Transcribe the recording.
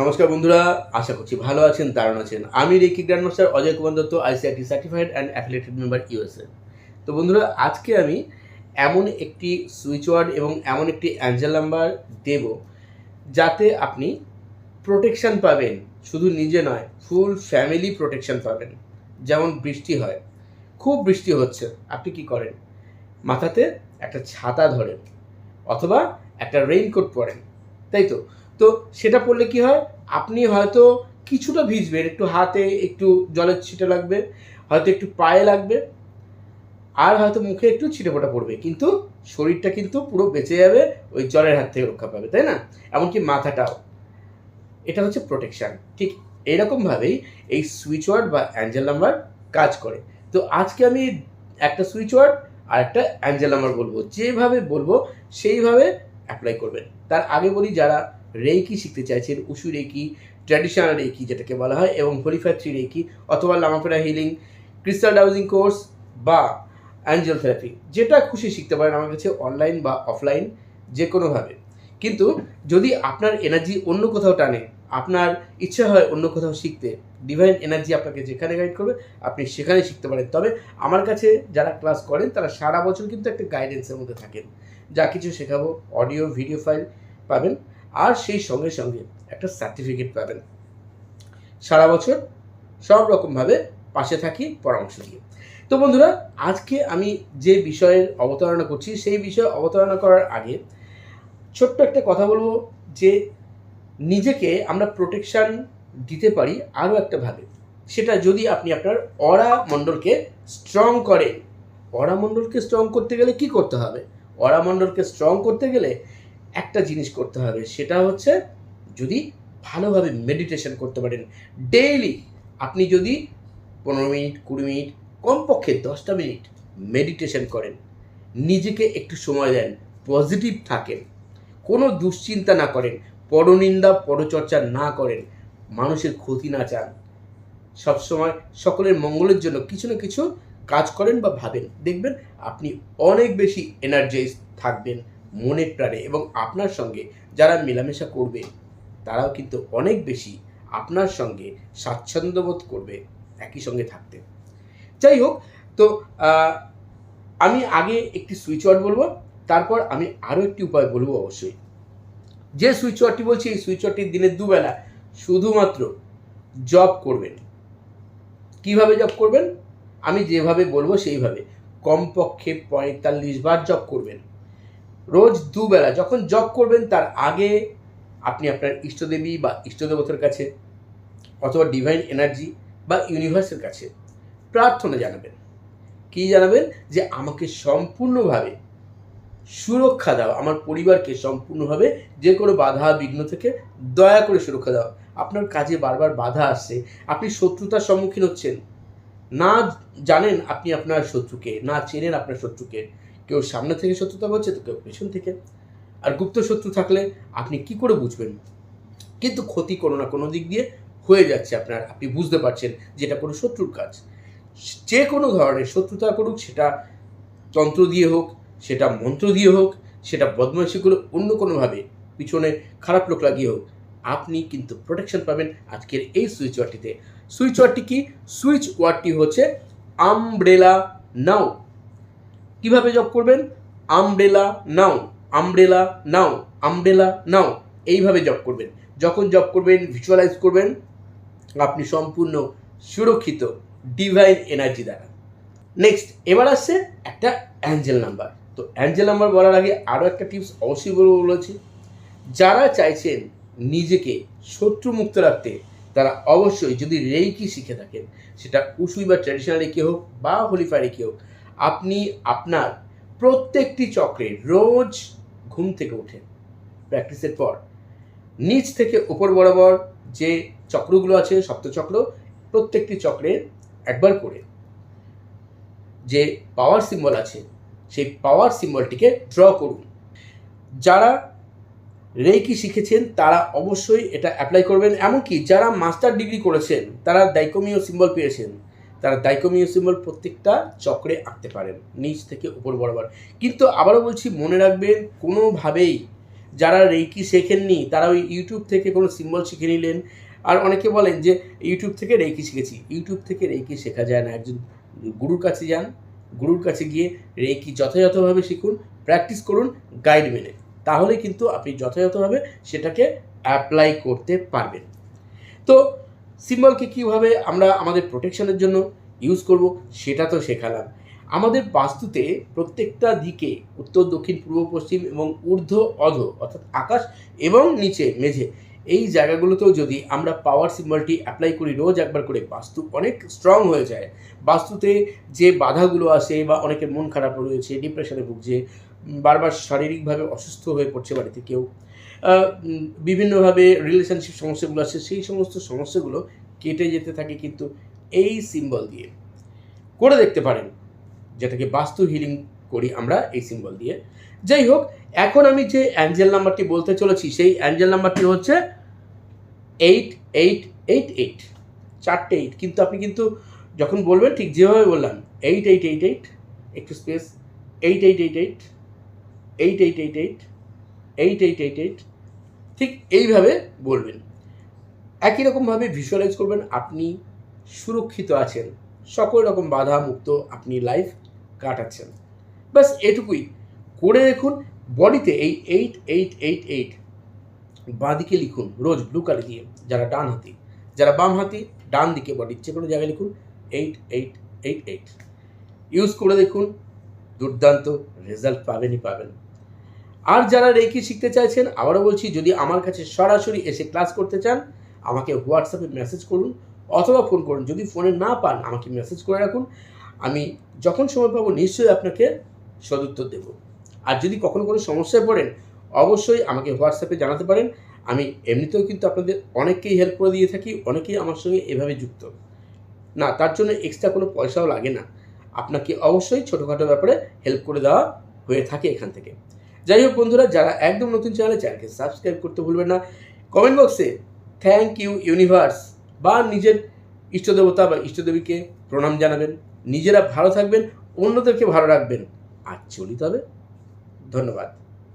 নমস্কার বন্ধুরা, আশা করছি ভালো আছেন, দারুণ আছেন। আমি reiki grand master Ajay Kumar Dutta ICIT certified and affiliated member USA তো বন্ধুরা, আজকে আমি এমন একটি সুইচ ওয়ার্ড এবং এমন একটি অ্যাঞ্জেল নাম্বার দেব যাতে আপনি প্রোটেকশন পাবেন। শুধু নিজে নয় ফুল ফ্যামিলি প্রোটেকশন পাবেন। যেমন বৃষ্টি হয়, খুব বৃষ্টি হচ্ছে, আপনি কি করেন? মাথাতে একটা ছাতা ধরেন, অথবা একটা রেইনকোট পরেন, তাই তো? তো সেটা পড়লে কি হয়? আপনি হয়তো কিছুটা ভিজবেন একটু হাতে, একটু জলের ছিটে লাগবে, হয়তো একটু পায়ে লাগবে, আর হয়তো মুখে একটু ছিটে ফোটা পড়বে। কিন্তু শরীরটা কিন্তু পুরো বেঁচে যাবে, ওই জলের হাত থেকে রক্ষা পাবে, তাই না? এমনকি মাথাটাও। এটা হচ্ছে প্রোটেকশান ঠিক এইরকমভাবেই এই সুইচ ওয়ার্ড বা অ্যাঞ্জেল নাম্বার কাজ করে। তো আজকে আমি একটা সুইচ ওয়ার্ড আর একটা অ্যাঞ্জেল নাম্বার বলব। যেভাবে বলব, সেইভাবে অ্যাপ্লাই করবেন। তার আগে বলি, যারা রেকি শিখতে চাইছেন উশু রেকি ট্র্যাডিশনাল রেকি যেটাকে বলা হয়, এবং হোলিফায়ার থ্রি রেকি অথবা লামাফেরা হিলিং ক্রিস্টাল ডাউজিং কোর্স বা অ্যাঞ্জেল থেরাপি যেটা খুশি শিখতে পারেন আমার কাছে অনলাইন বা অফলাইন যে কোনোভাবে। কিন্তু যদি আপনার এনার্জি অন্য কোথাও টানে, আপনার ইচ্ছা হয় অন্য কোথাও শিখতে ডিভাইন এনার্জি আপনাকে যেখানে গাইড করবে, আপনি সেখানে শিখতে পারেন। তবে আমার কাছে যারা ক্লাস করেন, তারা সারা বছর কিন্তু একটা গাইডেন্সের মধ্যে থাকেন। যা কিছু শেখাবো অডিও ভিডিও ফাইল পাবেন। আর সেই সঙ্গে সঙ্গে একটা সার্টিফিকেট পাবেন। সারা বছর সব রকমভাবে পাশে থাকি পরামর্শ দিয়ে। তো বন্ধুরা, আজকে আমি যে বিষয়ের অবতারণা করছি, সেই বিষয়ে অবতারণা করার আগে ছোট্ট একটা কথা বলব যে নিজেকে আমরা প্রোটেকশান দিতে পারি আরও একটা ভাবে সেটা যদি আপনি আপনার অরা মণ্ডলকে স্ট্রং করেন অরা মণ্ডলকে স্ট্রং করতে গেলে কি করতে হবে? অরা মণ্ডলকে স্ট্রং করতে গেলে একটা জিনিস করতে হবে, সেটা হচ্ছে যদি ভালোভাবে মেডিটেশন করতে পারেন। ডেইলি আপনি যদি পনেরো মিনিট, কুড়ি মিনিট, কমপক্ষে দশটা মিনিট মেডিটেশন করেন, নিজেকে একটু সময় দেন পজিটিভ থাকেন, কোনো দুশ্চিন্তা না করেন, পরনিন্দা, পরচর্চা না করেন, মানুষের ক্ষতি না চান, সবসময় সকলের মঙ্গলের জন্য কিছু না কিছু কাজ করেন বা ভাবেন। দেখবেন আপনি অনেক বেশি এনার্জাইজ থাকবেন। মনে প্রাণে এবং আপনার সঙ্গে যারা মেলামেশা করবে, তারাও কিন্তু অনেক বেশি আপনার সঙ্গে স্বাচ্ছন্দ্যবোধ করবে, একই সঙ্গে থাকতে। যাই হোক, তো আমি আগে একটি সুইচ ওয়ার্ড বলব, তারপর আমি আরও একটি উপায় বলব অবশ্যই। যে সুইচ ওয়ার্ডটি বলছি, এই সুইচ ওয়ার্ডটি দিনের দুবেলা শুধুমাত্র জব করবেন। কীভাবে জব করবেন? আমি যেভাবে বলব সেইভাবে। কমপক্ষে পঁয়তাল্লিশ বার জব করবেন। রোজ দুবেলা যখন জব করবেন, তার আগে আপনি আপনার ইষ্টদেবী বা ইষ্টদেবতার কাছে অথবা ডিভাইন এনার্জি বা ইউনিভার্সের কাছে প্রার্থনা জানাবেন। কি জানাবেন? যে আমাকে সম্পূর্ণভাবে সুরক্ষা দাও, আমার পরিবারকে সম্পূর্ণভাবে যে কোনো বাধা বিঘ্ন থেকে দয়া করে সুরক্ষা দাও। আপনার কাজে বারবার বাধা আসছে, আপনি শত্রুতার সম্মুখীন হচ্ছেন। না জানেন আপনি আপনার শত্রুকে, না চেনেন আপনার শত্রুকে। কেউ সামনে থেকে শত্রুতা করছে তো কেউ পেছন থেকে। আর গুপ্ত শত্রু থাকলে আপনি কি করে বুঝবেন? কিন্তু ক্ষতি কোনো না কোনো দিক দিয়ে হয়ে যাচ্ছে আপনার। আপনি বুঝতে পারছেন যে এটা কোনো শত্রুর কাজ। যে কোনো ধরনের শত্রুতা করুক, সেটা তন্ত্র দিয়ে হোক, সেটা মন্ত্র দিয়ে হোক, সেটা বদমাইশি করে অন্য কোনোভাবে পিছনে খারাপ লোক লাগিয়ে হোক, আপনি কিন্তু প্রোটেকশন পাবেন আজকের এই সুইচ ওয়ার্ডটিতে সুইচ ওয়ার্ডটি কি? সুইচ ওয়ার্ডটি হচ্ছে আমব্রেলা নাও কীভাবে জব করবেন? Umbrella now umbrella now umbrella now এইভাবে জব করবেন। যখন জব করবেন ভিজুয়ালাইজ করবেন, আপনি সম্পূর্ণ সুরক্ষিত ডিভাইন এনার্জি দ্বারা। নেক্সট এবার আসছে একটা অ্যাঞ্জেল নাম্বার তো অ্যাঞ্জেল নাম্বার বলার আগে আরও একটা টিপস অবশ্যই বলব বলেছি। যারা চাইছেন নিজেকে শত্রুমুক্ত রাখতে, তারা অবশ্যই যদি রেইকি শিখে থাকেন, সেটা উসুই বা ট্র্যাডিশনাল রেকি হোক বা হোলিফাই রেকি হোক আপনি আপনার প্রত্যেকটি চক্রে রোজ ঘুম থেকে ওঠেন। প্র্যাকটিসের পর নিচ থেকে উপর বরাবর যে চক্রগুলো আছে, সপ্তচক্র, প্রত্যেকটি চক্রে একবার করে যে পাওয়ার সিম্বল আছে, সেই পাওয়ার সিম্বলটিকে ড্র করুন। যারা রেকি শিখেছেন, তারা অবশ্যই এটা অ্যাপ্লাই করবেন। এমনকি যারা মাস্টার ডিগ্রি করেছেন, তারা দাইকোমিও সিম্বল পেয়েছেন। তারা দাইকোমিও সিম্বল প্রত্যেকটা চক্রে আঁকতে পারেন, নিচ থেকে উপর বরাবর। কিন্তু আবারও বলছি, মনে রাখবেন, কোনোভাবেই যারা রেকি শেখেননি, তারা ওই ইউটিউব থেকে কোনো সিম্বল শিখে নিলেন। আর অনেকে বলেন যে, ইউটিউব থেকে রেকি শিখেছি। ইউটিউব থেকে রেকি শেখা যায় না। একজন গুরুর কাছে যান, গুরুর কাছে গিয়ে রেকি যথাযথভাবে শিখুন, প্র্যাকটিস করুন, গাইড মেনে তাহলে কিন্তু আপনি যথাযথভাবে সেটাকে অ্যাপ্লাই করতে পারবেন। তো সিম্বলকে কীভাবে আমরা আমাদের প্রোটেকশনের জন্য ইউজ করব সেটা তো শেখালাম। আমাদের বাস্তুতে প্রত্যেকটা দিকে উত্তর, দক্ষিণ, পূর্ব, পশ্চিম এবং ঊর্ধ্ব, অধ অর্থাৎ আকাশ এবং নিচে মেঝে এই জায়গাগুলোতেও যদি আমরা পাওয়ার সিম্বলটি অ্যাপ্লাই করি রোজ একবার করে, বাস্তু অনেক স্ট্রং হয়ে যায়। বাস্তুতে যে বাধাগুলো আসে বা অনেকের মন খারাপ রয়েছে ডিপ্রেশনে ভুগছে বারবার শারীরিকভাবে অসুস্থ হয়ে পড়ছে বাড়িতে কেউ বিভিন্নভাবে রিলেশনশিপ সমস্যাগুলো আছে সেই সমস্ত সমস্যাগুলো কেটে যেতে থাকে কিন্তু এই সিম্বল দিয়ে করে দেখতে পারেন যেটাকে বাস্তু হিলিং করি আমরা এই সিম্বল দিয়ে যাই হোক এখন আমি যে অ্যাঞ্জেল নাম্বারটি বলতে চলেছি সেই অ্যাঞ্জেল নাম্বারটি হচ্ছে এইট এইট এইট এইট চারটে এইট কিন্তু আপনি কিন্তু যখন বলবেন ঠিক যেভাবে বললাম এইট এইট এইট এইট একটু space eight eight eight eight eight eight eight eight eight eight eight eight ঠিক এইভাবে বলবেন। একই রকমভাবে ভিজুয়ালাইজ করবেন, আপনি সুরক্ষিত আছেন, সকল রকম বাধা মুক্ত আপনি লাইফ কাটাচ্ছেন। ব্যাস, এটুকুই। করে দেখুন, বডিতে এই এইট এইট এইট এইট বাঁদিকে লিখুন, রোজ ব্লু কালি দিয়ে, যারা ডান হাতি, যারা বাম হাতি, ডান দিকে বডির যে কোনো জায়গায় লিখুন eight eight eight eight use করে দেখুন, দুর্দান্ত রেজাল্ট পাবেনই পাবেন। আর যারা রেকি শিখতে চাইছেন, আবারও বলছি, যদি আমার কাছে সরাসরি এসে ক্লাস করতে চান, আমাকে হোয়াটসঅ্যাপে মেসেজ করুন অথবা ফোন করুন। যদি ফোনে না পান, আমাকে মেসেজ করে রাখুন। আমি যখন সময় পাবো, নিশ্চয়ই আপনাকে সদুত্তর দেব। আর যদি কখনো কোনো সমস্যায় পড়েন, অবশ্যই আমাকে হোয়াটসঅ্যাপে জানাতে পারেন। আমি এমনিতেও কিন্তু আপনাদের অনেককেই হেল্প করে দিয়ে থাকি, অনেকেই আমার সঙ্গে এভাবে যুক্ত। না, তার জন্য এক্সট্রা কোনো পয়সাও লাগে না। আপনাকে অবশ্যই ছোটোখাটো ব্যাপারে হেল্প করে দেওয়া হয়ে থাকে এখান থেকে। যাই হোক বন্ধুরা, যারা একদম নতুন চ্যানেলে চ্যানেলকে সাবস্ক্রাইব করতে ভুলবেন না। কমেন্ট বক্সে থ্যাংক ইউ ইউনিভার্স বা নিজের ইষ্টদেবতা বা ইষ্টদেবীকে প্রণাম জানাবেন। নিজেরা ভালো থাকবেন, অন্যদেরকে ভালো রাখবেন। আর চলিত হবে ধন্যবাদ।